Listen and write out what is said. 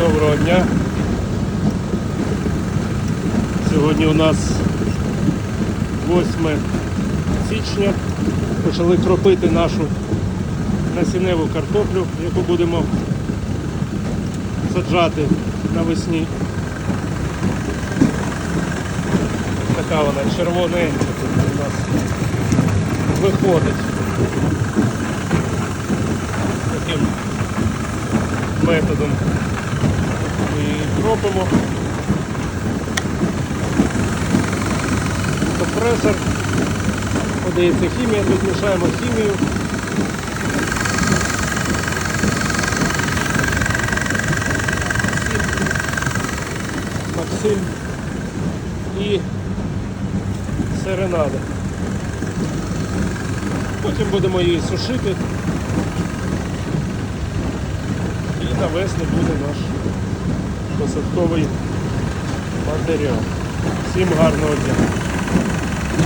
Доброго дня. Сьогодні у нас 8 січня. Почали кропити нашу насінневу картоплю, яку будемо саджати навесні. Така вона червоненька тут у нас виходить. Таким методом і кропимо. Компресор. Подається хімія, тут мішаємо хімію. Максим і серенада. Потім будемо її сушити. І навесні буде наш посадковий матеріал. Всім гарного дня!